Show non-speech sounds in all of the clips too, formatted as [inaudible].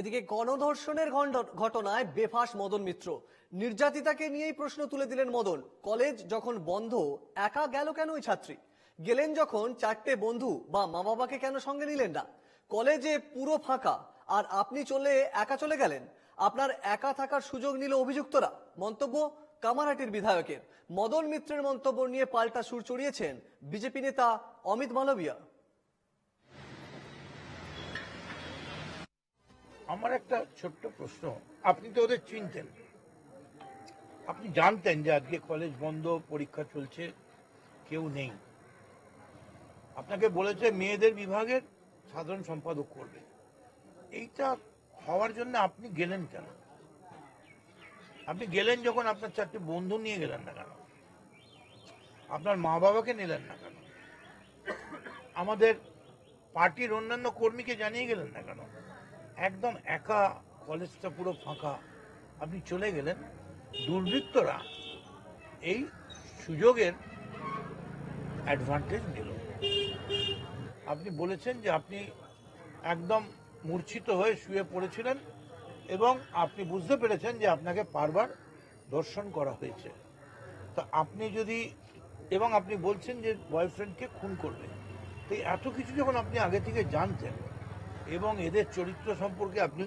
এদিকে গণধর্ষণের ঘটনায় বেফাস মদন মিত্র। নির্যাতিতাকে নিয়েই প্রশ্ন তুলে দিলেন মদন। কলেজ যখন বন্ধ, একা গেল কেন ওই ছাত্রী? গেলেন যখন চারটে বন্ধু, বা মা বাবাকে কেন সঙ্গে নিলেন না? কলেজে পুরো ফাঁকা, আর আপনি চলে একা চলে গেলেন? আপনার একা থাকার সুযোগ নিল অভিযুক্তরা। মন্তব্য, কামারহাটির বিধায়কের। মদন মিত্রের মন্তব্য নিয়ে পাল্টা সুর চড়িয়েছেন বিজেপি নেতা অমিত মালবিয়া। আমার একটা ছোট্ট প্রশ্ন। আপনি তো ওদের চিনতেন। আপনি জানতেন যে আজকে কলেজ বন্ধ, পরীক্ষা চলছে, কেউ নেই। আপনাকে বলেছে মেয়েদের বিভাগের সাধারণ সম্পাদক করবে। এইটা হওয়ার জন্য আপনি গেলেন কেন? আপনি গেলেন যখন আপনার চারটি বন্ধু নিয়ে গেলেন না কেন? আপনার মা বাবাকে নিলেন না কেন? আমাদের পার্টির অন্যান্য কর্মীকে জানিয়ে গেলেন না কেন? একদম একা কলেজটা পুরো ফাঁকা। আপনি চলে গেলেন দুর্বৃত্তরা এই সুযোগের অ্যাডভান্টেজ নিল। আপনি বলেছেন যে আপনি একদম মূর্ছিত হয়ে শুয়ে পড়েছিলেন এবং আপনি বুঝতে পেরেছেন যে আপনাকে বারবার দর্শন করা হয়েছে। তো আপনি যদি এবং আপনি বলছেন যে বয়ফ্রেন্ডকে খুন করবে, তো এত কিছু যখন আপনি আগে থেকে জানতেন এবং এদের চরিত্র সম্পর্কে আপনি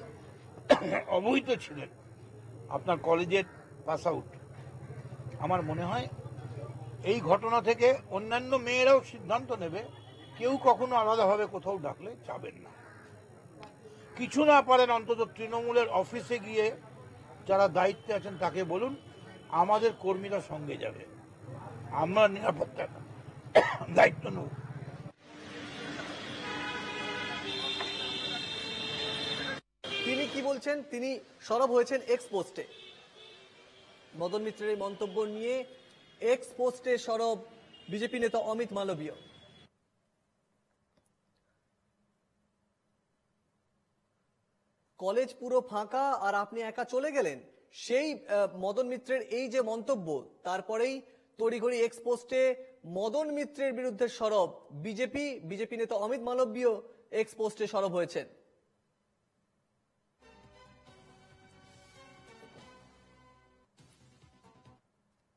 [coughs] অবহিত ছিলেন। আপনার কলেজের পাস আউট আমার মনে হয় এই ঘটনা থেকে অন্যান্য মেয়েরাও সিদ্ধান্ত নেবে, কেউ কখনো আলাদাভাবে কোথাও ডাকলে যাবেন না। কিছু না পারেন অন্তত তৃণমূলের অফিসে গিয়ে যারা দায়িত্বে আছেন তাকে বলুন, আমাদের কর্মীরা সঙ্গে যাবে। আমরা নিরাপত্তা দায়িত্ব নেব। কি বলছেন? তিনি সরব হয়েছেন এক্স পোস্টে মদন মিত্রের এই মন্তব্য নিয়ে এক্স পোস্টে সরব বিজেপি নেতা অমিত মালবীয়। কলেজ পুরো ফাঁকা আর আপনি একা চলে গেলেন। সেই মদন মিত্রের এই যে মন্তব্য, তারপরেই তড়িঘড়ি এক্স পোস্টে মদন মিত্রের বিরুদ্ধে সরব বিজেপি বিজেপি নেতা অমিত মালব্য এক্স পোস্টে সরব হয়েছেন।